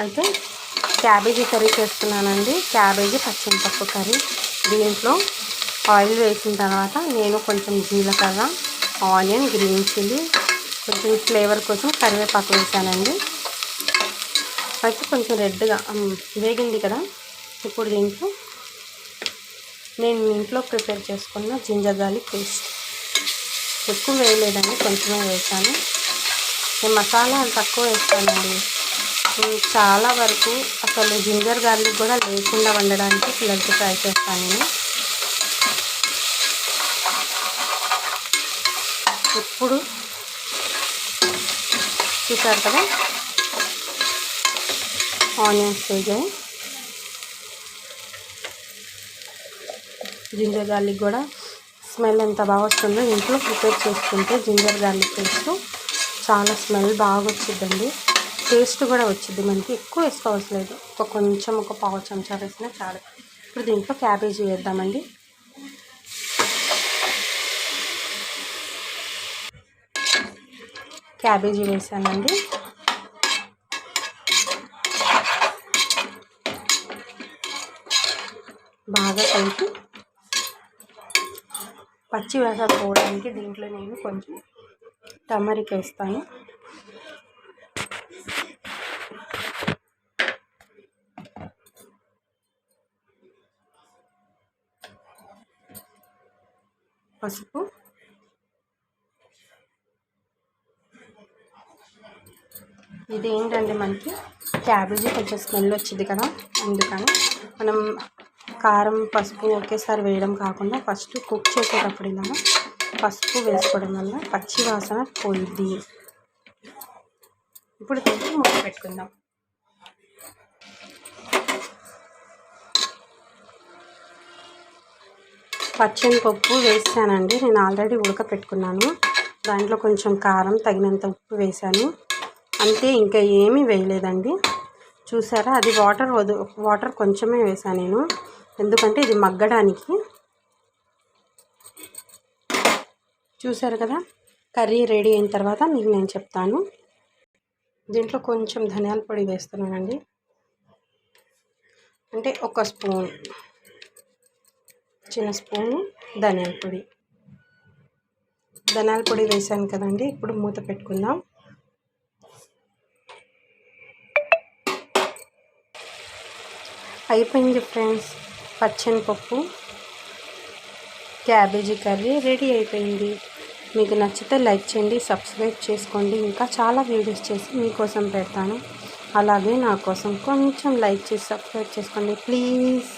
అయితే cabbage curry చేస్తున్నానండి. Cabbage పచ్చిమిరపప్పు కర్రీ. దీంట్లో ఆయిల్ వేసిన తర్వాత నేను కొంచెం జీలకర్ర ఆనియన్ గ్రీన్ చిల్లీ కొంచెం ఫ్లేవర్ కోసం కరివేపాకు వేసానండి. ఫస్ట్ కొంచెం రెడ్గా వేగింది కదా. ఇప్పుడు దీంట్లో నేను ఇంట్లో ప్రిపేర్ చేసుకున్న జింజర్ గార్లిక్ పేస్ట్. ఎక్కువ వేయలేదండి కొంచెమే వేసాను. నేను మసాలా తక్కువ వేస్తానండి. చాలా వరకు అసలు జింజర్ గార్లిక్ కూడా లేకుండా వండడానికి పిల్లలకి ట్రై చేస్తాను నేను. ఇప్పుడు చూసారు కదా? ఆనియన్స్ వేసాయి. జింజర్ గార్లిక్ కూడా స్మెల్ ఎంత బాగా వస్తుందో ఇంట్లో ప్రిపేర్ చేసుకుంటే జింజర్ గార్లిక్ పేస్ట్ చాలా స్మెల్ బాగా వచ్చిందండి టేస్ట్ కూడా వచ్చింది. మనకి ఎక్కువ వేసుకోవట్లేదు ఒక కొంచెం ఒక పావు చెంచా వేసినా చాలు. ఇప్పుడు దీంట్లో క్యాబేజీ వేద్దామండి. క్యాబేజీ వేసానండి. బాగా కలిపి పచ్చి వాసన పోవడానికి దీంట్లో నేను కొంచెం టమరిక్ వేస్తాను. పసుపు. ఇది ఏంటంటే మనకి క్యాబేజీ కొంచెం స్మెల్ వచ్చింది కదా అందుకని మనం కారం పసుపు ఒకేసారి వేయడం కాకుండా ఫస్ట్ కుక్ చేసేటప్పుడు ఇలా పసుపు వేసుకోవడం వల్ల పచ్చి వాసన పోయిద్ది. ఇప్పుడు కొంచెం మూత పెట్టుకుందాం. పప్పు వేసానండి. నేను ఆల్రెడీ ఉడకపెట్టుకున్నాను. దాంట్లో కొంచెం కారం తగినంత ఉప్పు వేసాను. అంతే ఇంకా ఏమీ వేయలేదండి. చూసారా? అది వాటర్ వదు వాటర్ కొంచెమే వేసాను నేను. ఎందుకంటే ఇది మగ్గడానికి. చూసారు కదా? కర్రీ రెడీ అయిన తర్వాత మీకు నేను చెప్తాను. దీంట్లో కొంచెం ధనియాల పొడి వేస్తున్నానండి. అంటే ఒక స్పూన్. చిన్న స్పూను ధనియాల పొడి. ధనియాల పొడి వేసాను కదండి ఇప్పుడు మూత పెట్టుకుందాం. అయిపోయింది ఫ్రెండ్స్ పచ్చనిపప్పు క్యాబేజీ కర్రీ రెడీ అయిపోయింది. మీకు నచ్చితే లైక్ చేయండి సబ్స్క్రైబ్ చేసుకోండి. ఇంకా చాలా వీడియోస్ చేసి మీకోసం పెడతాను. అలాగే నా కోసం కొంచెం లైక్ చేసి సబ్స్క్రైబ్ చేసుకోండి ప్లీజ్.